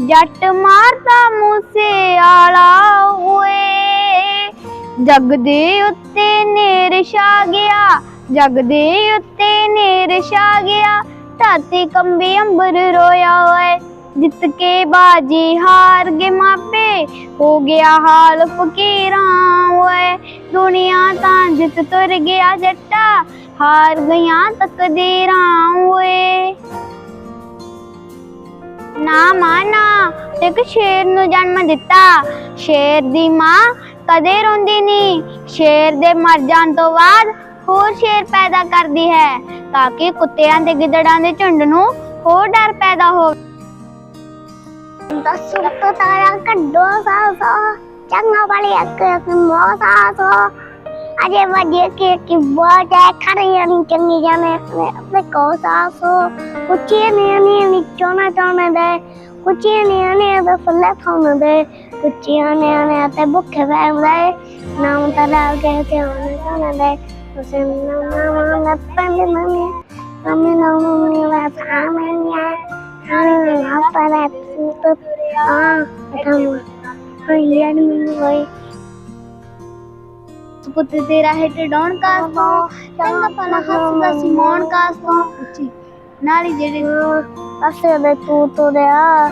ਜੱਟ ਮਾਰਦਾ ਮੂਸੇ ਆਲਾ ਓਏ ਜੱਗ ਦੇ ਉੱਤੇ ਨੇਰ ਛਾ ਗਿਆ, ਜੱਗ ਦੇ ਉੱਤੇ ਨੇਰ ਛਾ ਗਿਆ। ਧਰਤੀ ਕੰਬੀ ਅੰਬਰ ਰੋਇਆ ਓਏ ਜਿੱਤ ਕੇ ਬਾਜੀ ਹਾਰ ਗਏ ਮਾਪੇ। ਹੋ ਗਿਆ ਹਾਲ ਫਕੀਰਾਂ ਓਏ ਦੁਨੀਆ ਤਾਂ ਜਿੱਤ ਤੁਰ ਗਿਆ ਜੱਟਾ। ਹਾਰ ਗਈਆਂ ਤਕਦੀਰਾਂ ਓਏ ਨਾ ਮਾਨਾ ਇੱਕ ਸ਼ੇਰ ਨੂੰ ਜਨਮ ਦਿੱਤਾ। ਸ਼ੇਰ ਦੀ ਮਾਂ ਕਦੇ ਰੋਂਦੀ ਨਹੀਂ। ਸ਼ੇਰ ਦੇ ਮਰ ਜਾਣ ਤੋਂ ਬਾਅਦ ਹੋਰ ਸ਼ੇਰ ਪੈਦਾ ਕਰਦੀ ਹੈ, ਤਾਂ ਕਿ ਕੁੱਤਿਆਂ ਦੇ ਗਿੱਦੜਾਂ ਦੇ ਝੁੰਡ ਨੂੰ ਹੋਰ ਡਰ ਪੈਦਾ ਹੋਵੇ ਦਸ ਤਾਰਾ ਕੱਢੋ ਸਾਸੋ ਚੰਗਾ ਵਾਲੀ ਅੱਖ ਮੋਸਾ ਸੋ ਅਜੇ ਵਜੇ ਕੇ ਕੀ ਬੋਟ ਹੈ ਖੜੀਆਂ ਨਹੀਂ ਚੰਗੀ ਜਾਣੇ। ਆਪਣੇ ਕੋ ਸਾਸੋ ਕੁਚੇ ਨੇ ਨੇ ਨਿਚੋਂ ਨਾ ਚਾਹਣੇ ਦੇ ਕੁਚੇ ਨੇ ਨੇ ਦੇ ਫੁੱਲੇ ਖਾਣ ਦੇ। ਕੁਚੀਆਂ ਨੇ ਨੇ ਤੇ ਭੁੱਖੇ ਬੈਠਦੇ ਨਾਮ ਤਲਾ ਕੇ ਤੇ ਉਹਨੇ ਚਾਹਣੇ ਦੇ ਉਸੇ ਨਾਮ ਨਾਮ ਨਾ ਪੰਦੇ ਨਮੇ ਨਮੇ ਨਾਮ ਨਮੇ ਵਾ ਸਾਮੇ ਨਿਆ ਹਾਣੇ ਨਾ ਪਰੇ ਤੂੰ ਆ ਤਮ ਹਾਂ ਮੈਨੂੰ ਹੋਈ ਪੁੱਤ ਤੇਰਾ ਹਿੱਟ ਡਾਉਣ ਕਾਸ ਤੋਂ ਚੰਗਾ ਭਲਾ ਹੱਸਦਾ ਸੀ ਮੌਣ ਕਾਸ ਤੋਂ ਉੱਚੀ ਨਾਲੀ ਜਿਹੜੇ ਅਸੇ ਦੇ ਤੂੰ ਤੋੜਿਆ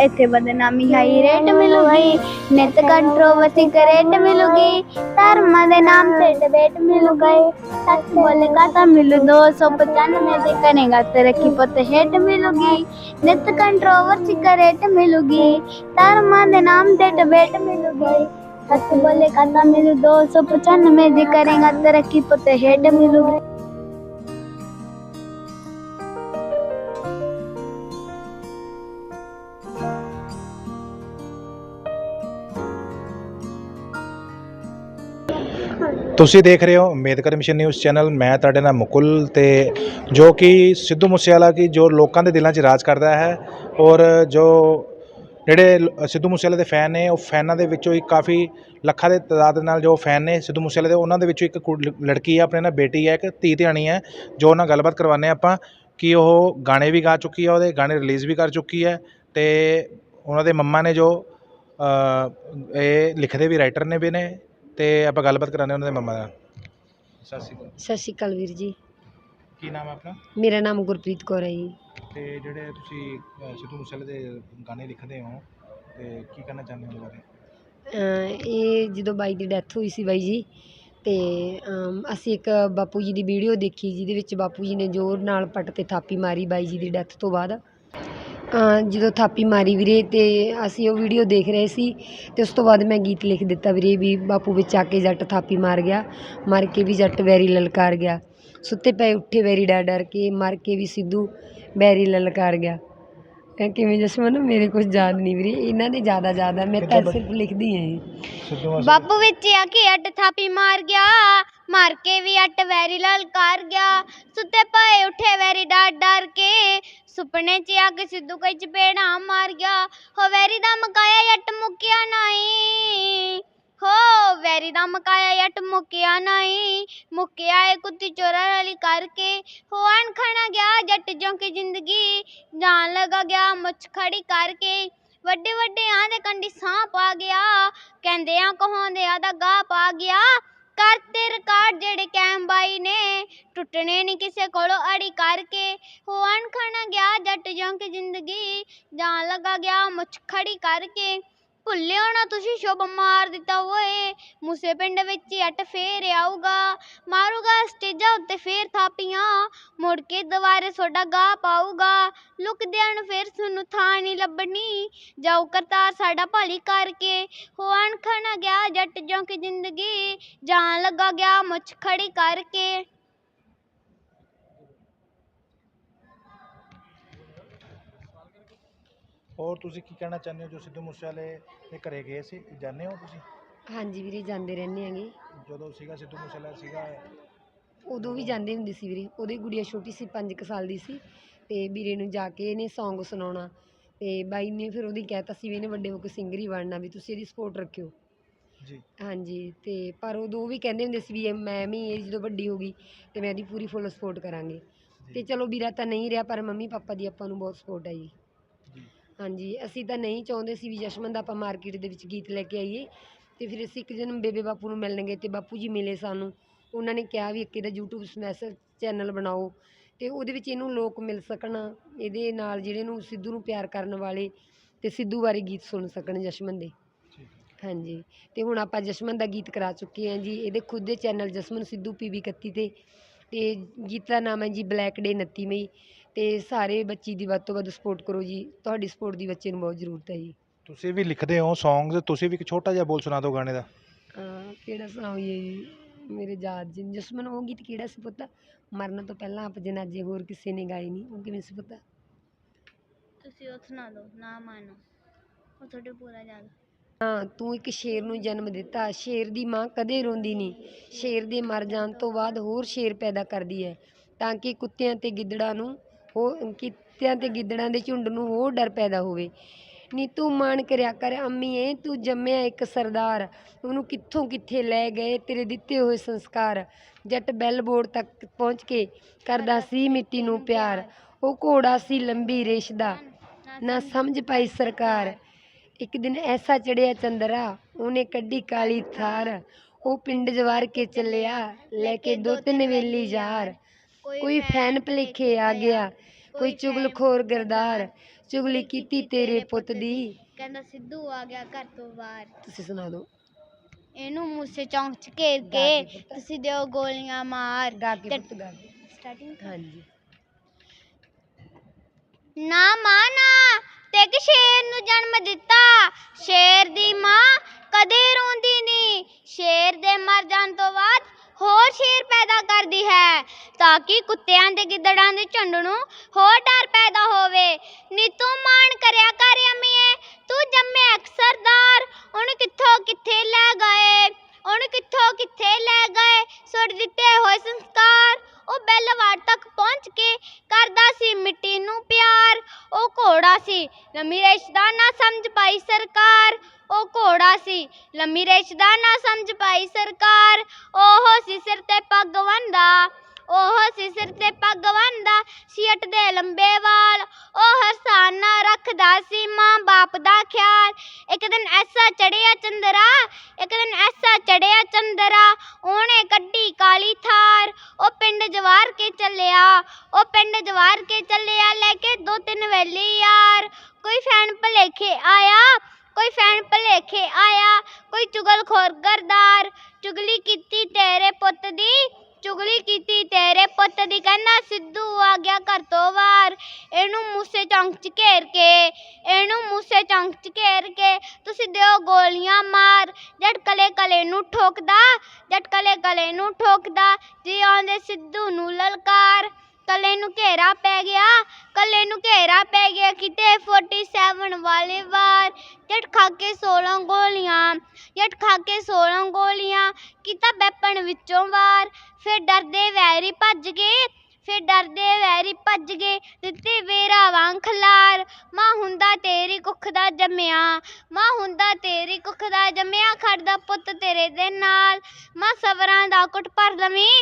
ਇੱਥੇ ਬਦਨਾਮੀ ਹਾਈ ਰੇਟ ਮਿਲੂਗੀ। ਨਿਤ ਕੰਟਰੋਵਰਸੀ ਕਰੇਟ ਮਿਲੂਗੀ। ਧਰਮਾਂ ਦੇ ਨਾਮ ਤੇ ਡਿਬੇਟ ਮਿਲੂਗੀ। ਸੱਚ ਬੋਲੇਗਾ ਤਾਂ ਮਿਲੂ 295 ਦੇ ਕਰੇਗਾ ਤਰੱਕੀ ਪੁੱਤ ਹਿੱਟ ਮਿਲੂਗੀ। ਨਿਤ ਕੰਟਰੋਵਰਸੀ ਕਰੇਟ ਮਿਲੂਗੀ। ਧਰਮਾਂ ਦੇ ਨਾਮ ਤੇ ਡਿਬੇਟ ਮਿਲੂਗੀ। ਸੱਚ ਬੋਲੇ ਕਹਿੰਦਾ ਮੈਨੂੰ 295 ਜੇ ਕਰੇਗਾ, ਤਰੱਕੀ ਪਤੇ ਹੈਡ ਮਿਲੂਗੀ। ਤੁਸੀਂ ਦੇਖ ਰਹੇ ਹੋ ਅੰਬੇਦਕਰ ਮਿਸ਼ਨ ਨਿਊਜ਼ ਚੈਨਲ। ਮੈਂ ਤੁਹਾਡੇ ਨਾਲ ਮੁਕੁਲ ਤੇ ਜੋ ਕਿ ਸਿੱਧੂ ਮੂਸੇਵਾਲਾ ਕੀ ਜੋ ਲੋਕਾਂ ਦੇ ਦਿਲਾਂ 'ਚ ਰਾਜ ਕਰਦਾ ਹੈ ਔਰ ਜੋ ਜਿਹੜੇ ਸਿੱਧੂ ਮੂਸੇਵਾਲੇ ਦੇ ਫੈਨ ਨੇ ਉਹ ਫੈਨਾਂ ਦੇ ਵਿੱਚੋਂ ਇੱਕ ਕਾਫੀ ਲੱਖਾਂ ਦੇ ਤਾਦਾਦ ਨਾਲ ਜੋ ਫੈਨ ਨੇ ਸਿੱਧੂ ਮੂਸੇਵਾਲੇ ਦੇ ਉਹਨਾਂ ਦੇ ਵਿੱਚੋਂ ਇੱਕ ਲੜਕੀ ਹੈ ਆਪਣੇ ਨਾਲ ਬੇਟੀ ਹੈ ਇੱਕ ਧੀ ਧਿਆਣੀ ਹੈ ਜੋ ਉਹਨਾਂ ਨਾਲ ਗੱਲਬਾਤ ਕਰਵਾਉਂਦੇ ਆਪਾਂ ਕਿ ਉਹ ਗਾਣੇ ਵੀ ਗਾ ਚੁੱਕੀ ਹੈ ਉਹਦੇ ਗਾਣੇ ਰਿਲੀਜ਼ ਵੀ ਕਰ ਚੁੱਕੀ ਹੈ ਤੇ ਉਹਨਾਂ ਦੇ ਮੰਮਾ ਨੇ ਜੋ ਇਹ ਲਿਖਦੇ ਵੀ ਰਾਈਟਰ ਨੇ ਵੀ ਨੇ ਤੇ ਆਪਾਂ ਗੱਲਬਾਤ ਕਰਾਉਂਦੇ ਉਹਨਾਂ ਦੇ ਮੰਮਾ ਨਾਲ। ਸਤਿ ਸ਼੍ਰੀ ਅਕਾਲ। ਸਤਿ ਸ਼੍ਰੀ ਅਕਾਲ ਵੀਰ ਜੀ। ਕੀ ਨਾਮ ਹੈ ਆਪਣਾ? ਮੇਰਾ ਨਾਮ ਗੁਰਪ੍ਰੀਤ ਕੌਰ ਹੈ ਜੀ। ਤੇ ਜਿਹੜੇ ਤੁਸੀਂ ਸਿੱਧੂ ਮੂਸੇਵਾਲੇ ਦੇ ਗਾਣੇ ਲਿਖਦੇ ਹੋ ਤੇ ਕੀ ਕਹਿਣਾ ਚਾਹੁੰਦੇ ਹੋ ਉਹਦੇ ਬਾਰੇ? ਇਹ ਜਦੋਂ ਬਾਈ ਦੀ ਡੈਥ ਹੋਈ ਸੀ ਬਾਈ ਜੀ ਅਤੇ ਅਮ, ਅਸੀਂ ਇੱਕ ਬਾਪੂ ਜੀ ਦੀ ਵੀਡੀਓ ਦੇਖੀ ਜਿਹਦੇ ਵਿੱਚ ਬਾਪੂ ਜੀ ਨੇ ਜ਼ੋਰ ਨਾਲ ਪੱਟ ਤੇ ਥਾਪੀ ਮਾਰੀ ਬਾਈ ਜੀ ਦੀ ਡੈਥ ਤੋਂ ਬਾਅਦ। ਅਹ ਜਦੋਂ ਥਾਪੀ ਮਾਰੀ ਵੀਰੇ ਤੇ ਅਸੀਂ ਉਹ ਵੀਡੀਓ ਦੇਖ ਰਹੇ ਸੀ ਤੇ ਉਸ ਤੋਂ ਬਾਅਦ ਮੈਂ ਗੀਤ ਲਿਖ ਦਿੱਤਾ ਵੀਰੇ ਵੀ ਬਾਪੂ ਵਿੱਚ ਆ ਕੇ ਜੱਟ ਥਾਪੀ ਮਾਰ ਗਿਆ ਮਰ ਕੇ ਵੀ ਜੱਟ ਵੈਰੀ ਲਲਕਾਰ ਗਿਆ। ਸੁੱਤੇ ਪਏ ਉੱਠੇ ਵੈਰੀ ਡਰ ਡਰ ਕੇ ਮਰ ਕੇ ਵੀ ਸਿੱਧੂ ਵੈਰੀ ਲਲਕਾਰ ਗਿਆ। ਇਹ ਕਿਵੇਂ ਜਸਮਨ ਮੇਰੇ ਕੁਝ ਯਾਦ ਨਹੀਂ ਵੀਰੇ ਇਹਨਾਂ ਦੇ ਜ਼ਿਆਦਾ ਜ਼ਿਆਦਾ ਮੈਂ ਤਾਂ ਸਿਰਫ ਲਿਖਦੀ ਹਾਂ ਜੀ ਸਿੱਧੂ ਮੂਸੇ ਬਾਪੂ ਵਿੱਚ ਆ ਕੇ ਅੱਟ ਥਾਪੀ ਮਾਰ ਗਿਆ ਮਾਰ ਕੇ ਵੀ ਅੱਟ ਵੈਰੀ ਲਲਕਾਰ ਗਿਆ। ਸੁੱਤੇ ਪਏ ਉੱਠੇ ਵੈਰੀ ਡਰ ਡਰ ਕੇ ਸੁਪਨੇ 'ਚ ਆ ਕੇ ਸਿੱਧੂ ਕਈ ਚਪੇੜਾ ਮਾਰ ਗਿਆ। ਹੋ ਵੈਰੀ ਦਾ ਮਕਾਇਆ ਜੱਟ ਮੁੱਕਿਆ ਨਹੀਂ। ਹੋ ਵੈਰੀ ਦਾ ਮਕਾਇਆ ਜੱਟ ਮੁੱਕਿਆ ਨਹੀਂ ਮੁੱਕਿਆ ਏ ਕੁੱਤੀ ਚੋਰਾ ਵਾਲੀ ਕਰਕੇ ਹੋ ਅਣਖਣਾ ਗਿਆ ਜੱਟ ਜੋ ਕਿ ਜ਼ਿੰਦਗੀ ਜਾਨ ਲਗਾ ਗਿਆ ਮੁੱਛ ਖੜੀ ਕਰਕੇ ਵੱਡੇ ਵੱਡੇ ਆਂ ਦੇ ਕੰਡੀ ਸਾਹ ਪਾ ਗਿਆ ਕਹਿੰਦੇ ਆ ਕਹਾਉਂਦੇ ਆ ਦਾ ਗਾ ਪਾ ਗਿਆ ਕਰਤੇ ਰਿਕਾਰਡ ਜਿਹੜੇ ਕੈਮ ਬਾਈ ਨੇ ਟੁੱਟਣੇ ਨਹੀਂ ਕਿਸੇ ਕੋਲੋਂ ਅੜੀ ਕਰਕੇ ਹੋ ਅਣਖਣਾ ਗਿਆ ਜੱਟ ਜੋ ਜ਼ਿੰਦਗੀ ਜਾਣ ਲਗਾ ਗਿਆ ਮੁੱਛ ਖੜੀ ਕਰਕੇ ਭੁੱਲਿਓ ਨਾ ਤੁਸੀਂ, ਸ਼ੁਭ ਮਾਰ ਦਿੱਤਾ ਓਏ। ਮੂਸੇ ਪਿੰਡ ਵਿੱਚ ਅੱਟ ਫੇਰ ਆਊਗਾ, ਮਾਰੂਗਾ ਸਟੇਜਾਂ ਉੱਤੇ ਫੇਰ ਥਾਪੀਆਂ। ਮੁੜ ਕੇ ਦੁਬਾਰੇ ਸੋਡਾ ਗਾ ਪਾਊਗਾ। ਲੁਕਦਿਆਂ ਨੂੰ ਫੇਰ ਤੁਹਾਨੂੰ ਥਾਂ ਨਹੀਂ ਲੱਭਣੀ। ਜਾਊ ਕਰਤਾਰ ਸਾਡਾ ਭਾਲੀ ਕਰਕੇ। ਹੋ ਅਣਖਣਾ ਗਿਆ ਜੱਟ ਜੋ ਕਿ ਜ਼ਿੰਦਗੀ। ਜਾਣ ਲੱਗਾ ਗਿਆ ਮੁੱਛ ਖੜੀ ਕਰਕੇ। ਔਰ ਤੁਸੀਂ ਕੀ ਕਹਿਣਾ ਚਾਹੁੰਦੇ ਹੋ ਜੋ ਸਿੱਧੂ ਮੂਸੇਵਾਲੇ ਦੇ ਘਰੇ ਗਏ ਸੀ? ਜਾਣਦੇ ਹੋ ਤੁਸੀਂ? ਹਾਂਜੀ ਵੀਰੇ ਜਾਂਦੇ ਰਹਿੰਦੇ ਆਂਗੇ ਜਦੋਂ ਸੀਗਾ ਸਿੱਧੂ ਮੂਸੇਵਾਲਾ ਸੀਗਾ? ਉਦੋਂ ਵੀ ਜਾਂਦੇ ਹੁੰਦੇ ਸੀ ਵੀਰੇ। ਉਹਦੀ ਗੁੜੀਆ ਛੋਟੀ ਸੀ 5 ਕੁ ਸਾਲ ਦੀ ਸੀ। ਤੇ ਵੀਰੇ ਨੂੰ ਜਾ ਕੇ ਇਹਨੇ Song ਸੁਣਾਉਣਾ। ਤੇ ਬਾਈ ਨੇ ਫਿਰ ਉਹਦੀ ਕਹਿਤਾ ਸੀ ਵੀ ਇਹਨੇ ਵੱਡੇ ਹੋ ਕੇ ਸਿੰਗਰ ਹੀ ਬਣਨਾ ਵੀ ਤੁਸੀਂ ਇਹਦੀ ਸਪੋਰਟ ਰੱਖਿਓ। ਜੀ। ਹਾਂਜੀ ਤੇ ਪਰ ਉਦੋਂ ਵੀ ਕਹਿੰਦੇ ਹੁੰਦੇ ਸੀ ਵੀ ਮੈਂ ਵੀ ਇਹ ਜਦੋਂ ਵੱਡੀ ਹੋ ਗਈ ਤੇ ਮੈਂ ਇਹਦੀ ਪੂਰੀ ਫੁੱਲ ਸਪੋਰਟ ਕਰਾਂਗੇ। ਤੇ ਚਲੋ ਵੀਰਾ ਤਾਂ ਨਹੀਂ ਰਿਹਾ ਪਰ ਮੰਮੀ ਪਾਪਾ ਦੀ ਆਪਾਂ ਨੂੰ ਬਹੁਤ ਸਪੋਰਟ ਹੈ ਜੀ ਹਾਂਜੀ, ਅਸੀਂ ਤਾਂ ਨਹੀਂ ਚਾਹੁੰਦੇ ਸੀ ਵੀ ਜਸ਼ਮਨ ਦਾ ਆਪਾਂ ਮਾਰਕੀਟ ਦੇ ਵਿੱਚ ਗੀਤ ਲੈ ਕੇ ਆਈਏ। ਤੇ ਫਿਰ ਅਸੀਂ ਇੱਕ ਦਿਨ ਬੇਬੇ ਬਾਪੂ ਨੂੰ ਮਿਲਣ ਗਏ ਤੇ ਬਾਪੂ ਜੀ ਮਿਲੇ ਸਾਨੂੰ। ਉਹਨਾਂ ਨੇ ਕਿਹਾ ਵੀ ਇੱਕ ਇਹਦਾ YouTube ਸਮੈਸ ਚੈਨਲ ਬਣਾਓ ਤੇ ਉਹਦੇ ਵਿੱਚ ਇਹਨੂੰ ਲੋਕ ਮਿਲ ਸਕਣ, ਇਹਦੇ ਨਾਲ ਜਿਹੜੇ ਨੂੰ ਸਿੱਧੂ ਨੂੰ ਪਿਆਰ ਕਰਨ ਵਾਲੇ ਤੇ ਸਿੱਧੂ ਬਾਰੇ ਗੀਤ ਸੁਣ ਸਕਣ ਜਸ਼ਮਨ ਦੇ। ਹਾਂਜੀ, ਤੇ ਹੁਣ ਆਪਾਂ ਜਸ਼ਮਨ ਦਾ ਗੀਤ ਕਰਾ ਚੁੱਕੇ ਹਾਂ ਜੀ। ਇਹਦੇ ਖੁਦ ਦੇ ਚੈਨਲ ਜਸਮਨ ਸਿੱਧੂ ਪੀਵੀ 31 ਤੇ। ਤੇ ਗੀਤ ਦਾ ਨਾਮ ਹੈ ਜੀ ਬਲੈਕ ਡੇ 29 ਮਈ। ਤੇ ਸਾਰੇ ਬੱਚੀ ਦੀ ਵੱਧ ਤੋਂ ਵੱਧ ਸਪੋਰਟ ਕਰੋ ਜੀ। ਤੁਹਾਡੀ ਸਪੋਰਟ ਦੀ ਬੱਚੇ ਨੂੰ ਬਹੁਤ ਜ਼ਰੂਰਤ ਹੈ ਜੀ। ਤੁਸੀਂ ਵੀ ਲਿਖਦੇ ਹੋ ਸੌਂਗਸ ਤੁਸੀਂ ਵੀ ਇੱਕ ਛੋਟਾ ਜਿਹਾ ਬੋਲ ਸੁਣਾ ਦਿਓ ਗਾਣੇ ਦਾ। ਅਹ ਕਿਹੜਾ ਸੁਣਾਈਏ ਜੀ? ਮੇਰੇ ਯਾਦ ਜੀ ਜਸਮਨ ਉਹ ਗੀਤ ਕਿਹੜਾ ਸੀ ਪੁੱਤ? ਮਰਨ ਤੋਂ ਪਹਿਲਾਂ ਆਪ ਜਨਾਜੇ ਹੋਰ ਕਿਸੇ ਨੇ ਗਾਏ ਨਹੀਂ ਉਹ ਕਿਵੇਂ ਸੀ ਪੁੱਤ? ਤੁਸੀਂ ਉਹ ਸੁਣਾ ਦਿਓ ਨਾ ਮਾਨੋ ਉਹ ਤੁਹਾਡੇ ਪੂਰਾ ਯਾਦ। ਹਾਂ ਤੂੰ ਇੱਕ ਸ਼ੇਰ ਨੂੰ ਜਨਮ ਦਿੱਤਾ। ਸ਼ੇਰ ਦੀ ਮਾਂ ਕਦੇ ਰੋਂਦੀ ਨਹੀਂ ਸ਼ੇਰ ਦੇ ਮਰ ਜਾਣ ਤੋਂ ਬਾਅਦ ਹੋਰ ਸ਼ੇਰ ਪੈਦਾ ਕਰਦੀ ਹੈ। ਤਾਂ ਕਿ ਕੁੱਤਿਆਂ ਤੇ ਗਿੱਦੜਾਂ ਨੂੰ ਹੋ, ਕਿੱਤਿਆਂ ਤੇ ਗਿੱਦੜਾਂ ਦੇ ਝੁੰਡ ਨੂੰ ਹੋਰ ਡਰ ਪੈਦਾ ਹੋਵੇ। ਨੀ ਤੂੰ ਮਾਣ ਕਰਿਆ ਕਰ ਅੰਮੀਏ ਤੂੰ ਜੰਮਿਆ ਇੱਕ ਸਰਦਾਰ। ਉਹਨੂੰ ਕਿੱਥੋਂ ਕਿੱਥੇ ਲੈ ਗਏ ਤੇਰੇ ਦਿੱਤੇ ਹੋਏ ਸੰਸਕਾਰ? ਜੱਟ ਬੈਲ ਬੋਰਡ ਤੱਕ ਪਹੁੰਚ ਕੇ ਕਰਦਾ ਸੀ ਮਿੱਟੀ ਨੂੰ ਪਿਆਰ। ਉਹ ਘੋੜਾ ਸੀ ਲੰਬੀ ਰੇਸ਼ ਦਾ। ਨਾ ਸਮਝ ਪਾਈ ਸਰਕਾਰ। ਇੱਕ ਦਿਨ ਐਸਾ ਚੜਿਆ ਚੰਦਰਾ, ਉਹਨੇ ਕੱਢੀ ਕਾਲੀ ਥਾਰ। ਉਹ ਪਿੰਡ ਜਵਾਰ ਕੇ ਚੱਲਿਆ, ਲੈ ਕੇ ਦੋ ਤਿੰਨ ਵੇਲੀ ਯਾਰ ਕੋਈ ਫੈਨ ਭਲੇਖੇ ਆ ਗਿਆ ਕੋਈ ਚੁਗਲਖੋਰ ਗਰਦਾਰ ਚੁਗਲੀ ਕੀਤੀ ਤੇਰੇ ਪੁੱਤ ਦੀ। ਕਹਿੰਦਾ ਸਿੱਧੂ ਆ ਗਿਆ ਘਰ ਤੋਂ ਬਾਹਰ। ਤੁਸੀਂ ਸੁਣਾ ਦਿਓ। ਇਹਨੂੰ ਮੂਸੇ ਚੌਂਕ ਚ ਘੇਰ ਕੇ ਕੇ। ਤੁਸੀਂ ਦਿਓ ਗੋਲੀਆਂ ਮਾਰ। ਗਾ ਕੇ ਤੇ- ਪੁੱਤ ਗਾ ਕੇ। ਸਟਾਰਟਿੰਗ ਹਾਂਜੀ। ਨਾ ਮਾਨਾ ਤੇ ਇੱਕ ਸ਼ੇਰ ਨੂੰ ਜਨਮ ਦਿੱਤਾ। ਸ਼ੇਰ ਦੀ ਮਾਂ ਕਦੇ ਰੋਂਦੀ ਨਹੀਂ ਸ਼ੇਰ ਦੇ ਮਰ ਜਾਣ ਤੋਂ ਬਾਅਦ ਹੋਰ ਸ਼ੇਰ ਪੈਦਾ ਕਰਦੀ ਹੈ ਤਾਂ ਕਿ ਕੁੱਤਿਆਂ ਤੇ ਗਿੱਦੜਾਂ ਦੇ ਝੁੰਡ ਨੂੰ ਹੋਰ ਡਰ ਪੈਦਾ ਹੋਵੇ। ਨੀ ਤੂੰ ਮਾਣ ਕਰਿਆ ਕਰ ਅੰਮੀਏ, ਤੂੰ ਜੰਮਿਆ ਇੱਕ ਉਹਨੂੰ ਕਿੱਥੋਂ ਕਿੱਥੇ ਲੈ ਗਏ? ਉਹਨੂੰ ਕਿੱਥੋਂ ਕਿੱਥੇ ਲੈ ਗਏ? ਸੁੱਟ ਦਿੱਤੇ ਹੋਏ ਸੰਸਕਾਰ, ਉਹ ਬੈਲਵਾੜ ਤੱਕ ਪਹੁੰਚ ਕੇ ਕਰਦਾ ਸੀ ਮਿੱਟੀ ਨੂੰ ਪਿਆਰ। ਉਹ ਘੋੜਾ ਸੀ ਲੰਮੀ ਰਿਸ਼ਤਾ ਨਾ ਸਮਝ ਪਾਈ ਸਰਕਾਰ। ਉਹ ਘੋੜਾ ਸੀ। ਲੰਮੀ ਰੇਸ਼ ਦਾ ਨਾ ਸਮਝ ਪਾਈ ਸਰਕਾਰ। ਉਹ ਸੀ ਸਿਰ ਤੇ ਪੱਗ ਬੰਨਦਾ ਉਹ ਸੀ ਸਿਰ ਤੇ ਪੱਗ ਬੰਨਦਾ ਸੀਟ ਦੇ ਲੰਬੇ ਵਾਲ। ਉਹ ਹਸਾਨਾ ਰੱਖਦਾ ਸੀ ਮਾਂ ਬਾਪ ਦਾ ਖਿਆਲ। ਇੱਕ ਦਿਨ ਐਸਾ ਚੜਿਆ ਚੰਦਰਾ। ਇੱਕ ਦਿਨ ਐਸਾ ਚੜਿਆ ਚੰਦਰਾ। ਉਹਨੇ ਕੱਢੀ ਕਾਲੀ ਥਾਰ। ਉਹ ਪਿੰਡ ਜਵਾਰ ਕੇ ਚੱਲਿਆ। ਉਹ ਪਿੰਡ ਜਵਾਰ ਕੇ ਚੱਲਿਆ ਲੈ ਕੇ ਦੋ ਤਿੰਨ ਵੇਲੀ ਯਾਰ। ਕੋਈ ਫੈਨ ਭਲੇਖੇ ਆਇਆ। ਕੋਈ ਫੈਨ ਭਲੇਖੇ ਆਇਆ, ਕੋਈ ਚੁਗਲਖੋਰ ਗਰਦਾਰ। ਚੁਗਲੀ ਕੀਤੀ ਤੇਰੇ ਪੁੱਤ ਦੀ, ਚੁਗਲੀ ਕੀਤੀ ਤੇਰੇ ਪੁੱਤ ਦੀ, ਕਹਿੰਦਾ ਸਿੱਧੂ ਆ ਗਿਆ ਘਰ ਤੋਂ ਬਾਹਰ। ਇਹਨੂੰ ਮੂਸੇ ਚੌਂਕ ਚ ਘੇਰ ਕੇ, ਇਹਨੂੰ ਮੂਸੇ ਚੌਂਕ ਚ ਘੇਰ ਕੇ ਤੁਸੀਂ ਦਿਓ ਗੋਲੀਆਂ ਮਾਰ। ਜੱਟ ਕਲੇ ਕਲੇ ਨੂੰ ਠੋਕਦਾ ਜੱਟ ਕਲੇ ਕਲੇ ਨੂੰ ਠੋਕਦਾ, ਜੀ ਆਉਂਦੇ ਸਿੱਧੂ ਨੂੰ ਲਲਕਾਰ। ਕੱਲੇ ਨੂੰ ਘੇਰਾ ਪੈ ਗਿਆ। ਕੱਲੇ ਨੂੰ ਘੇਰਾ ਪੈ ਗਿਆ ਕਿਤੇ। 47 ਵਾਲੇ ਵਾਰ ਜੱਟ ਖਾ ਕੇ 16 ਗੋਲੀਆਂ, ਜੱਟ ਖਾ ਕੇ 16 ਗੋਲੀਆਂ, ਕੀਤਾ ਬੈਪਣ ਵਿੱਚੋਂ ਵਾਰ। ਫਿਰ ਡਰਦੇ ਵੈਰੀ ਭੱਜ ਗਏ। ਫਿਰ ਡਰਦੇ ਵੈਰੀ ਭੱਜ ਗਏ। ਦਿੱਤੇ ਵੇਰਾ ਵਾਂ ਖਲਾਰ। ਮਾਂ ਹੁੰਦਾ ਤੇਰੀ ਕੁੱਖ ਦਾ ਜੰਮਿਆ। ਮਾਂ ਹੁੰਦਾ ਤੇਰੀ ਕੁੱਖ ਦਾ ਜੰਮਿਆ। ਖੜਦਾ ਪੁੱਤ ਤੇਰੇ ਦੇ ਨਾਲ। ਮਾਂ ਸਵਰਾਂ ਦਾ ਕੁੱਟ ਭਰ ਲਵੀਂ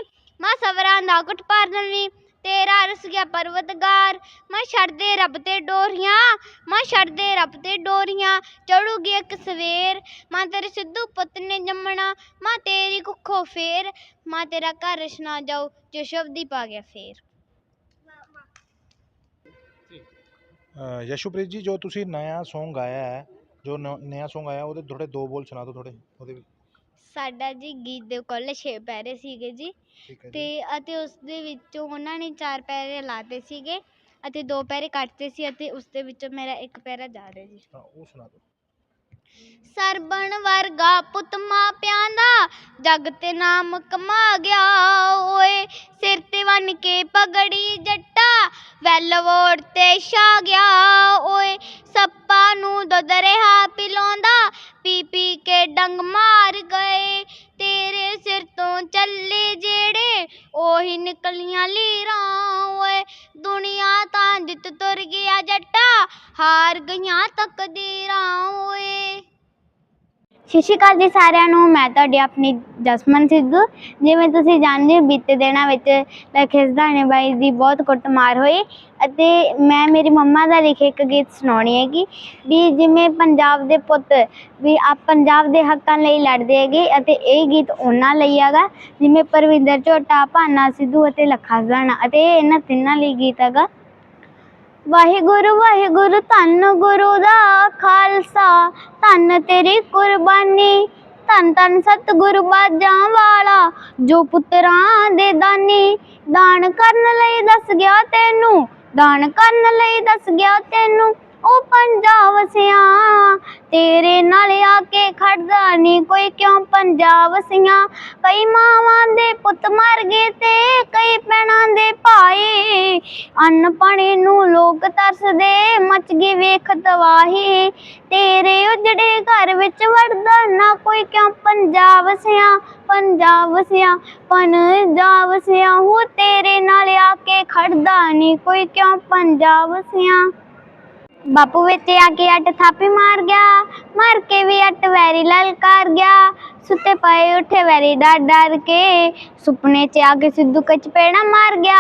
ਮਾਂ ਸਵਰਾਂ ਦਾ ਕੁੱਟ ਭਰ ਲਵੀਂ ਤੇਰਾ ਰਸ ਗਿਆ ਪਰਵਤਗਾਰ। ਮੈਂ ਛੱਡਦੇ ਰੱਬ ਤੇ ਡੋਰੀਆਂ, ਮੈਂ ਛੱਡਦੇ ਰੱਬ ਤੇ ਡੋਰੀਆਂ, ਚੜੂਗੀ ਇੱਕ ਸਵੇਰ। ਮਾਂ ਤੇਰੇ ਸਿੱਧੂ ਪੁੱਤ ਨੇ ਜੰਮਣਾ, ਮਾਂ ਤੇਰੀ ਕੁੱਖੋਂ ਫੇਰ। ਮਾਂ ਤੇਰਾ ਘਰ ਰਸ਼ਨਾ ਜਾਊ, ਜੋ ਸ਼ਬਦੀ ਪਾ ਗਿਆ ਫੇਰ। ਯਸ਼ੂਪ੍ਰੀਤ ਜੀ, ਜੋ ਤੁਸੀਂ ਨया Song ਗਾਇਆ ਹੈ, ਜੋ ਨ- ਨया Song ਆਇਆ, ਉਹਦੇ ਥੋੜੇ ਦੋ ਬੋਲ ਸੁਣਾ ਦਿਓ ਥੋੜੇ ਉਹਦੇ ਵੀ ਸਾਡਾ ਜੀ ਗੀਤ ਦੇ ਕੋਲ ਛੇ ਪੈਰੇ ਸੀਗੇ ਜੀ। ਠੀਕ ਹੈ ਤੇ ਅਤੇ ਉਸ ਦੇ ਵਿੱਚੋਂ ਉਹਨਾਂ ਨੇ ਚਾਰ ਪੈਰੇ ਲਾਤੇ ਸੀਗੇ ਅਤੇ ਦੋ ਪੈਰੇ ਕੱਟਤੇ ਸੀ ਅਤੇ ਉਸ ਦੇ ਵਿੱਚੋਂ ਮੇਰਾ ਇੱਕ ਪੈਰਾ ਜਾ ਰਿਹਾ ਜੀ। ਹਾਂ ਉਹ ਸੁਣਾ ਦਿਓ। ਸਰਬਣ ਵਰਗਾ ਪੁੱਤ ਮਾਪਿਆਂ ਦਾ ਜੱਗ ਤੇ ਨਾਮ ਕਮਾ ਗਿਆ ਓਏ। ਸਿਰ ਤੇ ਵੰਨ ਕੇ ਪਗੜੀ ਜੱਟਾ ਵੈਲਵੋੜ ਤੇ ਛਾ ਗਿਆ ਓਏ। ਸੱਪਾਂ ਨੂੰ ਦੁੱਧ ਰਿਹਾ ਪਿਲਾਉਂਦਾ, ਪੀ ਪੀ ਕੇ ਡੰਗ ਮਾਰ ਗਏ। ਤੇਰੇ ਸਿਰ ਤੋਂ ਚੱਲੇ ਜਿਹੜੇ, ਉਹੀ ਨਿਕਲੀਆਂ ਲੀਰਾਂ, ਓਏ। ਦੁਨੀਆ ਤਾਂ ਜਿੱਤ ਤੁਰ ਗਿਆ ਜੱਟਾ, ਹਾਰ ਗਈਆਂ ਤਕਦੀਰਾਂ, ਓਏ। ਸਤਿ ਸ਼੍ਰੀ ਅਕਾਲ ਜੀ ਸਾਰਿਆਂ ਨੂੰ। ਮੈਂ ਤੁਹਾਡੀ ਆਪਣੀ ਜਸਮਨ ਸਿੱਧੂ। ਜਿਵੇਂ ਤੁਸੀਂ ਜਾਣਦੇ ਹੋ, ਬੀਤੇ ਦਿਨਾਂ ਵਿੱਚ ਲਖੇ ਸਿਧਾਣੇ ਬਾਈ ਦੀ ਬਹੁਤ ਕੁੱਟਮਾਰ ਹੋਈ ਅਤੇ ਮੈਂ ਮੇਰੀ ਮੰਮਾ ਦਾ ਲਿਖੇ ਇੱਕ ਗੀਤ ਸੁਣਾਉਣੀ ਹੈਗੀ ਵੀ ਜਿਵੇਂ ਪੰਜਾਬ ਦੇ ਪੁੱਤ ਵੀ ਆ ਪੰਜਾਬ ਦੇ ਹੱਕਾਂ ਲਈ ਲੜਦੇ ਹੈਗੇ ਅਤੇ ਇਹ ਗੀਤ ਉਹਨਾਂ ਲਈ ਹੈਗਾ। ਜਿਵੇਂ ਪਰਵਿੰਦਰ ਝੋਟਾ, ਭਾਨਾ ਸਿੱਧੂ ਅਤੇ ਲੱਖਾ ਸਿਧਾਣਾ ਅਤੇ ਇਹਨਾਂ ਤਿੰਨਾਂ ਲਈ ਗੀਤ ਹੈਗਾ। ਵਾਹਿਗੁਰੂ ਵਾਹਿਗੁਰੂ, ਧੰਨ ਗੁਰੂ ਦਾ ਖਾਲਸਾ। ਧੰਨ ਤੇਰੀ ਕੁਰਬਾਨੀ, ਧੰਨ ਧੰਨ ਸਤਿਗੁਰੂ ਬਾਜਾਂ ਵਾਲਾ, ਜੋ ਪੁੱਤਰਾਂ ਦੇ ਦਾਨੀ। ਦਾਨ ਕਰਨ ਲਈ ਦੱਸ ਗਿਆ ਤੈਨੂੰ, ਦਾਨ ਕਰਨ ਲਈ ਦੱਸ ਗਿਆ ਤੈਨੂੰ। ਉਹ ਪੰਜਾਬ ਸਿਆ, ਤੇਰੇ ਨਾਲ ਆ ਕੇ ਖੜਦਾ ਨਹੀਂ ਕੋਈ ਕਿਉਂ ਪੰਜਾਬ ਵਸਿਆ ਕਈ ਮਾਵਾਂ ਦੇ ਪੁੱਤ ਮਰ ਗਏ ਤੇ ਕਈ ਭੈਣਾਂ ਦੇ ਭਾਈ। ਅੰਨ ਨੂੰ ਲੋਕ ਤਰਸਦੇ, ਮਚ ਗਈ ਵੇਖ ਤਵਾਹੀ ਤੇਰੇ ਉਜੜੇ ਘਰ ਵਿੱਚ ਵੜਦਾ ਨਾ ਕੋਈ ਕਿਉਂ ਪੰਜਾਬ ਸਿਆ? ਪੰਜਾਬ ਸਿਆ, ਪੰਜਾਬ ਵਸਿਆ ਹੂੰ ਤੇਰੇ ਨਾਲ ਆ ਕੇ ਖੜਦਾ ਨਹੀਂ ਕੋਈ ਕਿਉਂ ਪੰਜਾਬ ਸਿਆ? ਬਾਪੂ ਵਿੱਚ ਆ ਕੇ ਅੱਟ ਥਾਪੀ ਮਾਰ ਗਿਆ, ਮਾਰ ਕੇ ਵੀ ਅੱਟ ਵੈਰੀ ਲਲਕਾਰ ਗਿਆ। ਸੁੱਤੇ ਪਏ ਉੱਠੇ ਵੈਰੀ ਡਰ ਡਰ ਕੇ, ਸੁਪਨੇ 'ਚ ਆ ਕੇ ਸਿੱਧੂ ਕਚ ਪੇੜਾ ਮਾਰ ਗਿਆ।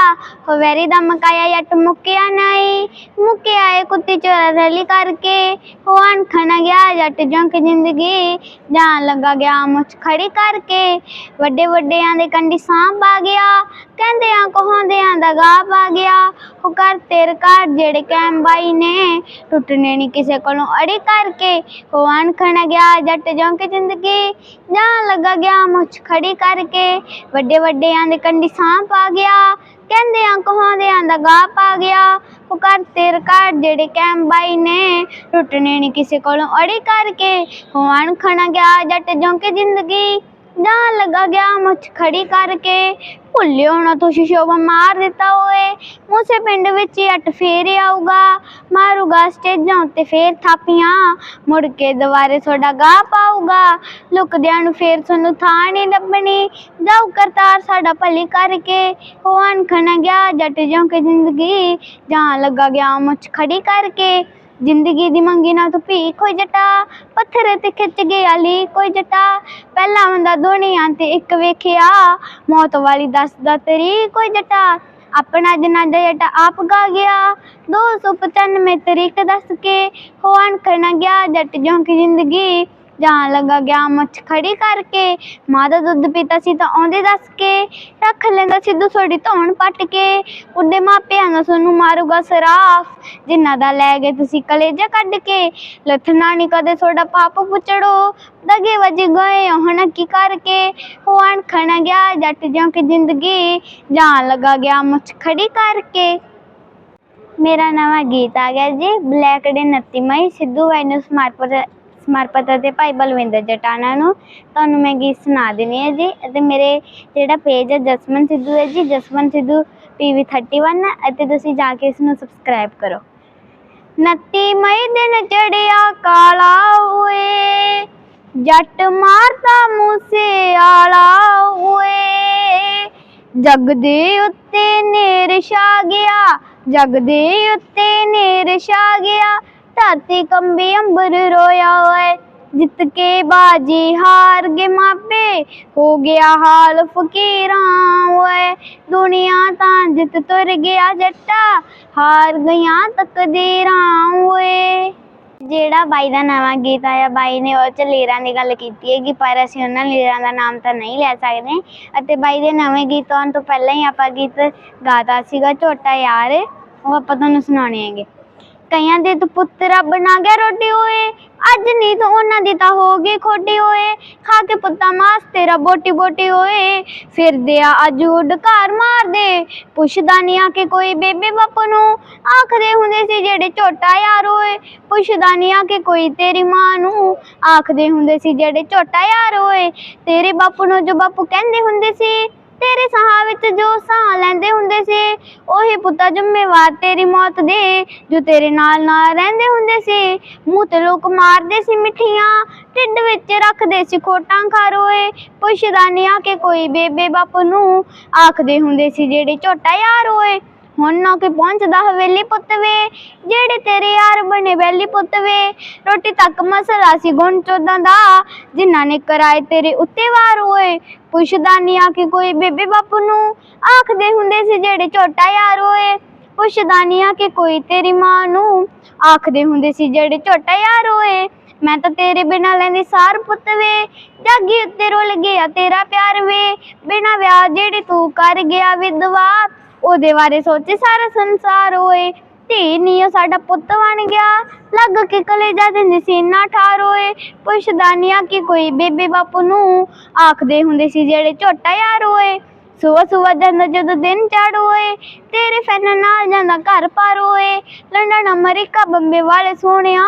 ਹੋ ਵੈਰੀ ਦਾ ਮਕਾਇਆ ਅੱਟ ਮੁੱਕਿਆ ਨਹੀਂ, ਮੁੱਕਿਆ ਏ ਕੁੱਤੀ ਚੋਰਾ ਰਲੀ ਕਰਕੇ। ਹੋ ਅਣਖਣ ਗਿਆ ਜੱਟ ਜੰਕ ਜ਼ਿੰਦਗੀ ਜਾਨ ਲੱਗਾ ਗਿਆ ਮੁੱਛ ਖੜੀ ਕਰਕੇ। ਵੱਡੇ ਵੱਡਿਆਂ ਦੇ ਕੰਢੀ ਸਾਂਭ ਆ ਗਿਆ ਕਹਿੰਦਿਆਂ ਕਹਾਉਂਦਿਆਂ ਦਾ ਗਾਪ ਆ ਗਿਆ। ਉਹ ਕਰ ਤੇਰੇ ਘਰ ਜਿਹੜੇ ਕੈਮ ਬਾਈ ਨੇ, ਟੁੱਟਣੇ ਨਹੀਂ ਕਿਸੇ ਕੋਲੋਂ ਅੜੀ ਕਰਕੇ। ਉਹ ਅਣਖਣ ਗਿਆ ਜੱਟ ਜੰਕ ਜ਼ਿੰਦਗੀ ਜਾਨ ਲੱਗਾ ਗਿਆ ਮੁੱਛ ਖੜੀ ਕਰਕੇ। ਵੱਡੇ ਵੱਡਿਆਂ ਦੇ ਕੰਡੀ ਸਾਂਭ ਆ ਗਿਆ, ਕਹਿੰਦਿਆਂ ਕਹਾਉਂਦਿਆਂ ਦਾ ਗਾਪ ਆ ਗਿਆ। ਉਹ ਕਰ ਤੇਰੇ ਘਰ ਜਿਹੜੇ ਕੈਮ ਬਾਈ ਨੇ, ਟੁੱਟਣੇ ਨਹੀਂ ਕਿਸੇ ਕੋਲੋਂ ਅੜੀ ਕਰਕੇ। ਉਹ ਅਣਖਣ ਗਿਆ ਜੱਟ ਜੰਕ ਜ਼ਿੰਦਗੀ। ਜਾਨ ਲੱਗਾ ਗਿਆ ਮੁੱਛ ਖੜੀ ਕਰਕੇ? ਭੁੱਲਿਓ ਨਾ ਤੁਸੀਂ ਸ਼ੋਭਾ ਮਾਰ ਦਿੱਤਾ ਓਏ ਮੂਸੇ ਪਿੰਡ ਵਿੱਚ ਅੱਟ ਫੇਰ ਆਊਗਾ। ਮਾਰੂਗਾ ਸਟੇਜਾਂ ਉੱਤੇ ਫੇਰ ਥਾਪੀਆਂ। ਮੁੜ ਕੇ ਦੁਬਾਰੇ ਤੁਹਾਡਾ ਗਾਹ ਪਾਊਗਾ। ਲੁਕਦਿਆਂ ਨੂੰ ਫੇਰ ਤੁਹਾਨੂੰ ਥਾਂ ਨਹੀਂ ਲੱਭਣੀ। ਜਾਊ ਕਰਤਾਰ ਸਾਡਾ ਭਲੀ ਕਰਕੇ। ਉਹ ਅਣਖਣ ਗਿਆ ਜੱਟ ਜਿਉਂ ਕਿ ਜ਼ਿੰਦਗੀ। ਜਾਂ ਲੱਗਾ ਗਿਆ ਮੁੱਛ ਖੜੀ ਕਰਕੇ। ਜ਼ਿੰਦਗੀ ਦੀ ਮੰਗੀ ਨਾ ਤੂੰ ਭੀ ਕੋਈ ਜਟਾ, ਪੱਥਰ ਤੇ ਖਿੱਚ ਗਿਆ ਲੀ ਕੋਈ ਜਟਾ। ਪਹਿਲਾ ਬੰਦਾ ਦੁਨੀਆ ਤੇ ਇੱਕ ਵੇਖਿਆ, ਮੌਤ ਵਾਲੀ ਦੱਸਦਾ ਤੇਰੀ ਕੋਈ ਜਟਾ। ਆਪਣਾ ਜਨਾਜ਼ਾ ਜਟਾ ਆਪ ਗਾ ਗਿਆ 295 ਤਰੀਕ ਦੱਸ ਕੇ ਹੋ ਅਣਖਣਾ ਗਿਆ, ਜੱਟ ਜਿਉਂ ਕੀ ਜ਼ਿੰਦਗੀ। ਜਾਣ ਲੱਗਾ ਗਿਆ ਮੱਛ ਖੜੀ ਕਰਕੇ, ਮਾਂ ਦਾ ਦੁੱਧ ਪੀਤਾ ਸੀ ਤਾਂ ਆਉਂਦੇ ਦੱਸ ਕੇ, ਰੱਖ ਲੈਂਦਾ ਸਿੱਧੂ ਤੁਹਾਡੀ ਧੌਣ ਪੱਟ ਕੇ। ਉੱਡੇ ਮਾਪਿਆਂ ਦਾ ਤੁਹਾਨੂੰ ਮਾਰੂਗਾ ਸਰਾਫ। ਜਿਨ੍ਹਾਂ ਦਾ ਲੈ ਗਏ ਤੁਸੀਂ ਕਲੇਜਾ ਕੱਢ ਕੇ? ਲੱਥਣਾ ਨਹੀਂ ਕਦੇ ਤੁਹਾਡਾ ਪਾਪ ਪੁੱਛੜੋ। ਦਗੇ ਵਜ ਗਏ ਹੁਣ ਕੀ ਕਰਕੇ? ਹੋਣ ਖਣ ਗਿਆ, ਜੱਟ ਜਿਉਂ ਕਿ ਜ਼ਿੰਦਗੀ ਜਾਨ ਲੱਗਾ ਗਿਆ ਮੁੱਛ ਖੜੀ ਕਰਕੇ। ਮੇਰਾ ਨਵਾਂ ਗੀਤ ਆ ਗਿਆ ਜੀ, ਬਲੈਕ ਡੇ 29 ਮਈ, ਸਿੱਧੂ ਬਾਈ ਨੂੰ ਸਮਰਪਿਤ ਸਮਰਪਿਤ ਅਤੇ ਭਾਈ ਬਲਵਿੰਦਰ ਜਟਾਣਾ ਨੂੰ। ਤੁਹਾਨੂੰ ਮੈਂ ਗੀਤ ਸੁਣਾ ਦੇਣੀ ਹੈ ਜੀ, ਅਤੇ ਮੇਰੇ ਜਿਹੜਾ ਪੇਜ ਹੈ ਜਸਮਨ ਸਿੱਧੂ ਹੈ ਜੀ ਜਸਮਨ ਸਿੱਧੂ ਪੀਵੀ 31 ਅਤੇ ਤੁਸੀਂ ਜਾ ਕੇ ਇਸ ਨੂੰ ਸਬਸਕ੍ਰਾਈਬ ਕਰੋ। 29 ਮਈ ਦਿਨ ਚੜਿਆ ਕਾਲਾ ਹੋਏ। ਜੱਟ ਮਾਰਦਾ ਮੂਸੇ ਆਲਾ ਓਏ ਜਗ ਦੇ ਉੱਤੇ ਨੇਰ ਛਾ ਗਿਆ, ਜਗ ਦੇ ਉੱਤੇ ਨੇਰ ਛਾ ਗਿਆ। ਧਰਤੀ ਕੰਬੀ ਅੰਬਰ ਰੋਇਆ ਹੋਏ। ਜਿੱਤ ਕੇ ਬਾਜੀ ਹਾਰ ਗਏ ਮਾਪੇ। ਹੋ ਗਿਆ ਹਾਲ ਫਕੀਰਾਂ, ਓਏ ਦੁਨੀਆ ਤਾਂ ਜਿੱਤ ਤੁਰ ਗਿਆ ਜੱਟਾ। ਹਾਰ ਗਈਆਂ ਤਕਦੀਰਾਂ, ਓਏ। ਜਿਹੜਾ ਬਾਈ ਦਾ ਨਵਾਂ ਗੀਤ ਆਇਆ, ਬਾਈ ਨੇ ਉਹ ਚ ਲੀਰਾਂ ਦੀ ਗੱਲ ਕੀਤੀ ਹੈਗੀ, ਪਰ ਅਸੀਂ ਉਹਨਾਂ ਲੀਰਾਂ ਦਾ ਨਾਮ ਤਾਂ ਨਹੀਂ ਲੈ ਸਕਦੇ। ਅਤੇ ਬਾਈ ਦੇ ਨਵੇਂ ਗੀਤ ਆਉਣ ਤੋਂ ਪਹਿਲਾਂ ਹੀ ਆਪਾਂ ਗੀਤ ਗਾਤਾ ਸੀਗਾ ਝੋਟਾ ਯਾਰ। ਉਹ ਆਪਾਂ ਤੁਹਾਨੂੰ ਸੁਣਾਉਣੇ ਹੈਗੇ। ਕਈਆਂ ਦੇ ਤਾਂ ਪੁੱਤ ਰੱਬ ਨਾ ਗਿਆ ਰੋਟੀ ਹੋਏ। ਅੱਜ ਨਹੀਂ ਤਾਂ ਉਹਨਾਂ ਦੀ ਤਾਂ ਹੋ ਗਈ ਖੋਟੀ ਹੋਏ। ਖਾ ਕੇ ਪੁੱਤਾਂ ਮਾਸ ਤੇਰਾ ਬੋਟੀ ਬੋਟੀ ਹੋਏ। ਫਿਰਦੇ ਆ ਅੱਜ ਉੱਡ ਘਰ ਮਾਰਦੇ ਪੁੱਛਦਾ ਨਹੀਂ ਆ ਕੇ ਕੋਈ ਬੇਬੇ ਬਾਪੂ ਨੂੰ। ਆਖਦੇ ਹੁੰਦੇ ਸੀ ਜਿਹੜੇ ਝੋਟਾ ਯਾਰ ਹੋਏ। ਪੁੱਛਦਾ ਨਹੀਂ ਆ ਕੇ ਕੋਈ ਤੇਰੀ ਮਾਂ ਨੂੰ। ਆਖਦੇ ਹੁੰਦੇ ਸੀ ਜਿਹੜੇ ਝੋਟਾ ਯਾਰ ਹੋਏ। ਤੇਰੇ ਬਾਪੂ ਨੂੰ ਜੋ ਬਾਪੂ ਕਹਿੰਦੇ ਹੁੰਦੇ ਸੀ ਤੇਰੇ ਸਾਹਾਂ ਵਿੱਚ ਜੋ ਸਾਹ ਲੈਂਦੇ ਹੁੰਦੇ ਸੀ, ਉਹੀ ਪੁੱਤਾ ਜ਼ਿੰਮੇਵਾਰ ਤੇਰੀ ਮੌਤ ਦੇ, ਜੋ ਤੇਰੇ ਨਾਲ ਨਾਲ ਰਹਿੰਦੇ ਹੁੰਦੇ ਸੀ। ਮੂੰਹ ਤੇ ਲੋਕ ਮਾਰਦੇ ਸੀ ਮਿੱਠੀਆਂ, ਢਿੱਡ ਵਿੱਚ ਰੱਖਦੇ ਸੀ ਖੋਟਾਂ ਖਾਰੋਏ ਪੁੱਛਦਾ ਨਹੀਂ ਆ ਕਿ ਕੋਈ ਬੇਬੇ ਬਾਪੂ ਨੂੰ, ਆਖਦੇ ਹੁੰਦੇ ਸੀ, ਜਿਹੜੇ ਝੋਟਾ ਯਾਰ ਹੋਏ ਹੁਣ ਨਾ ਪਹੁੰਚਦਾ ਹਵੇਲੀ ਪੁੱਤ ਵੇ, ਜਿਹੜੇ ਤੇਰੇ ਯਾਰ ਬਣੇ ਬੈਲੀ ਪੁੱਤ ਵੇ। ਰੋਟੀ ਤੱਕ ਮਸਲਾ ਸੀ ਗੁਣ ਚੋਦਾਂ ਦਾ, ਜਿਨ੍ਹਾਂ ਨੇ ਕਰਾਏ ਤੇਰੇ ਉੱਤੇ ਵਾਰ ਹੋਏ। ਪੁੱਛਦਾ ਨਹੀਂ ਆ ਕਿ ਕੋਈ ਬੇਬੇ ਬਾਪੂ ਨੂੰ, ਆਖਦੇ ਹੁੰਦੇ ਸੀ ਜਿਹੜੇ ਝੋਟਾ ਯਾਰ ਹੋਏ। ਪੁੱਛਦਾ ਨਹੀਂ ਆ ਕਿ ਕੋਈ ਤੇਰੀ ਮਾਂ ਨੂੰ, ਆਖਦੇ ਹੁੰਦੇ ਸੀ ਜਿਹੜੇ ਝੋਟਾ ਯਾਰ ਹੋਏ। ਮੈਂ ਤਾਂ ਤੇਰੇ ਬਿਨਾਂ ਲੈਂਦੀ ਸਾਰ ਪੁੱਤ ਵੇ। ਜਾਗੀ ਉੱਤੇ ਰੁੱਲ ਗਿਆ ਤੇਰਾ ਪਿਆਰ ਵੇ, ਬਿਨਾਂ ਵਿਆਹ ਜਿਹੜੇ ਤੂੰ ਕਰ ਗਿਆ ਵਿਧਵਾ। ਉਹਦੇ ਬਾਰੇ ਸੋਚੇ ਸਾਰਾ ਸੰਸਾਰ ਹੋਏ ਧੀ ਨੀ ਉਹ ਸਾਡਾ ਪੁੱਤ ਬਣ ਗਿਆ। ਲੱਗ ਕੇ ਕਲੇਜਾ ਦੇ ਨਸੀਨਾ ਠਾਰ ਹੋਏ ਪੁੱਛਦਾਨੀਆਂ ਕਿ ਕੋਈ ਬੇਬੇ ਬਾਪੂ ਨੂੰ। ਆਖਦੇ ਹੁੰਦੇ ਸੀ ਜਿਹੜੇ ਝੋਟਾ ਯਾਰ ਹੋਏ। ਸੁਬਹ ਸੁਬਹ ਜਾਂਦਾ ਜਦੋਂ ਦਿਨ ਚੜ ਹੋਏ, ਤੇਰੇ ਫੈਨ ਨਾਲ ਜਾਂਦਾ ਘਰ ਪਾਰ ਹੋਏ। ਲੰਡਨ, ਅਮਰੀਕਾ, ਬੰਬੇ ਵਾਲੇ ਸੋਹਣਿਆ,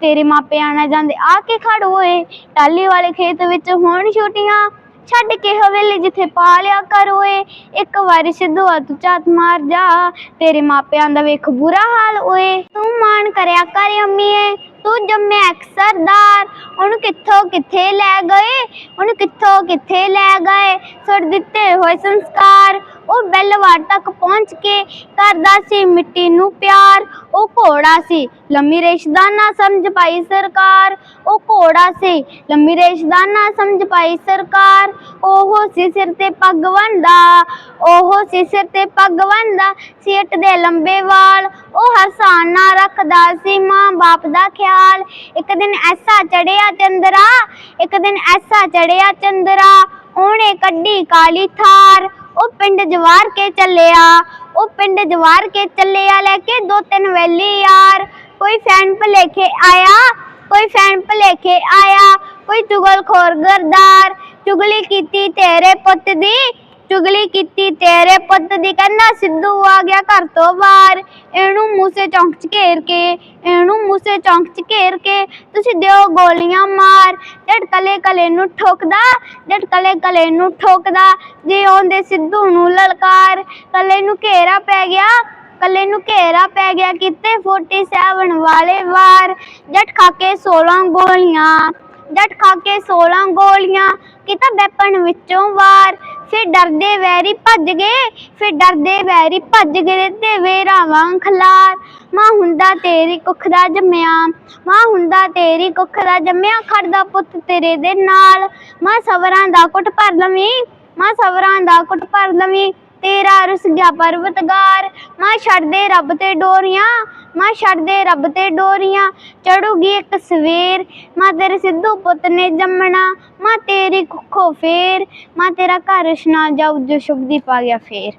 ਤੇਰੇ ਮਾਪਿਆਂ ਨਾਲ ਜਾਂਦੇ ਆ ਕੇ ਖੜ ਹੋਏ। ਟਾਲੀ ਵਾਲੇ ਖੇਤ ਵਿੱਚ ਹੋਣ ਛੁੱਟੀਆਂ, ਛੱਡ ਕੇ ਹਵੇਲੀ ਜਿੱਥੇ ਪਾ ਲਿਆ ਕਰ ਓਏ ਇੱਕ ਵਾਰੀ ਸਿੱਧੂ ਤੂੰ ਝਾਤ ਮਾਰ ਜਾ। ਤੇਰੇ ਮਾਪਿਆਂ ਦਾ ਵੇਖ ਬੁਰਾ ਹਾਲ ਓਏ ਤੂੰ ਮਾਣ ਕਰਿਆ ਕਰ, ਅੰਮੀਏ। ਤੂੰ ਜੰਮਿਆ ਇੱਕ ਸਰਦਾਰ। ਉਹਨੂੰ ਕਿੱਥੋਂ ਕਿੱਥੇ ਲੈ ਗਏ? ਉਹਨੂੰ ਕਿੱਥੋਂ ਕਿੱਥੇ ਲੈ ਗਏ? ਸੁੱਟ ਦਿੱਤੇ ਹੋਏ ਸੰਸਕਾਰ। ਉਹ ਬੈਲਵਾੜ ਤੱਕ ਪਹੁੰਚ ਕੇ ਕਰਦਾ ਸੀ ਮਿੱਟੀ ਨੂੰ ਪਿਆਰ। ਉਹ ਘੋੜਾ ਸੀ, ਲੰਮੀ ਰੇਸ਼ ਸਮਝ ਪਾਈ ਸਰਕਾਰ। ਉਹ ਘੋੜਾ ਸੀ, ਲੰਮੀ ਰੇਸ਼ ਸਮਝ ਪਾਈ ਸਰਕਾਰ। ਉਹ ਸੀ ਸਿਰ ਤੇ ਪੱਗ ਬੰਨਦਾ ਉਹ ਸੀ ਸਿਰ ਤੇ ਪੱਗ ਬੰਨਦਾ ਸੀਟ ਦੇ ਲੰਬੇ ਵਾਲ। ਉਹ ਹਸਾਨ ਨਾ ਰੱਖਦਾ ਸੀ ਮਾਂ ਬਾਪ ਦਾ ਖਿਆਲ। ਇੱਕ ਦਿਨ ਐਸਾ ਚੜਿਆ ਚੰਦਰਾ, ਇੱਕ ਦਿਨ ਐਸਾ ਚੜਿਆ ਚੰਦਰਾ। ਉਹਨੇ ਕੱਢੀ ਕਾਲੀ ਥਾਰ। ਉਹ ਪਿੰਡ ਜਵਾਰ ਕੇ ਚੱਲਿਆ, ਉਹ ਪਿੰਡ ਜਵਾਰ ਕੇ ਚੱਲਿਆ ਲੈ ਕੇ ਦੋ ਤਿੰਨ ਵੈਲੀ ਯਾਰ। ਕੋਈ ਫੈਨ ਭਲੇਖੇ ਆਇਆ, ਕੋਈ ਫੈਨ ਭਲੇਖੇ ਆਇਆ, ਕੋਈ ਚੁਗਲਖੋਰ ਗਰਦਾਰ, ਚੁਗਲੀ ਕੀਤੀ ਤੇਰੇ ਪੁੱਤ ਦੀ ਚੁਗਲੀ ਕੀਤੀ, ਤੇਰੇ ਪੁੱਤ ਦੀ ਕਹਿੰਦਾ ਸਿੱਧੂ ਆ ਗਿਆ ਘਰ ਤੋਂ ਬਾਹਰ। ਇਹਨੂੰ ਮੂਸੇ ਚੌਂਕ ਚ ਘੇਰ ਕੇ, ਇਹਨੂੰ ਮੂਸੇ ਚੌਂਕ ਚ ਘੇਰ ਕੇ ਤੁਸੀਂ ਦਿਓ ਗੋਲੀਆਂ ਮਾਰ। ਜਦ ਕਲੇ ਕਲੇ ਨੂੰ ਠੋਕਦਾ, ਜਦ ਕਲੇ ਕਲੇ ਨੂੰ ਠੋਕਦਾ, ਜੇ ਆਉਂਦੇ ਸਿੱਧੂ ਨੂੰ ਲਲਕਾਰ। ਕਲੇ ਨੂੰ ਘੇਰਾ ਪੈ ਗਿਆ, ਕੱਲੇ ਨੂੰ ਘੇਰਾ ਪੈ ਗਿਆ ਕਿਤੇ 47 ਵਾਲੇ ਵਾਰ। ਜੱਟ ਖਾ ਕੇ 16 ਗੋਲੀਆਂ ਜੱਟ ਖਾ ਕੇ 16 ਗੋਲੀਆਂ, ਕਿਤਾ ਵੈਪਨ ਵਿੱਚੋਂ ਵਾਰ। ਫਿਰ ਡਰਦੇ ਵੈਰੀ ਭੱਜ ਗਏ, ਫਿਰ ਡਰਦੇ ਵੈਰੀ ਭੱਜ ਗਏ ਤੇ ਵੇਰਾ ਵਾਂ ਖਲਾਰ। ਮਾਂ ਹੁੰਦਾ ਤੇਰੀ ਕੁੱਖ ਦਾ ਜੰਮਿਆ, ਮਾਂ ਹੁੰਦਾ ਤੇਰੀ ਕੁੱਖ ਦਾ ਜੰਮਿਆ, ਖੜਦਾ ਪੁੱਤ ਤੇਰੇ ਦੇ ਨਾਲ। ਮਾਂ ਸਵਰਾਂ ਦਾ ਕੁੱਟ ਭਰ ਲਵੀਂ, ਮਾਂ ਸਵਰਾਂ ਦਾ ਕੁੱਟ ਭਰ ਲਵੀਂ। ਤੇਰਾ ਰੁਸ ਗਿਆ ਪਰਵਤਗਾਰ। ਮਾਂ ਛੱਡ ਦੇ ਰੱਬ ਤੇ ਡੋਰੀਆਂ, ਮਾਂ ਛੱਡ ਦੇ ਰੱਬ ਤੇ ਡੋਰੀਆਂ। ਚੜੂਗੀ ਇੱਕ ਸਵੇਰ, ਮਾਂ ਤੇਰੇ ਸਿੱਧੂ ਪੁੱਤ ਨੇ ਜੰਮਣਾ, ਮਾਂ ਤੇਰੀ ਕੁੱਖੋਂ ਫੇਰ। ਮਾਂ ਤੇਰਾ ਘਰ ਰੁਸ਼ਨਾ ਜਾਊ ਜੋ ਸ਼ੁਭ ਦੀ ਪਾ ਗਿਆ ਫੇਰ।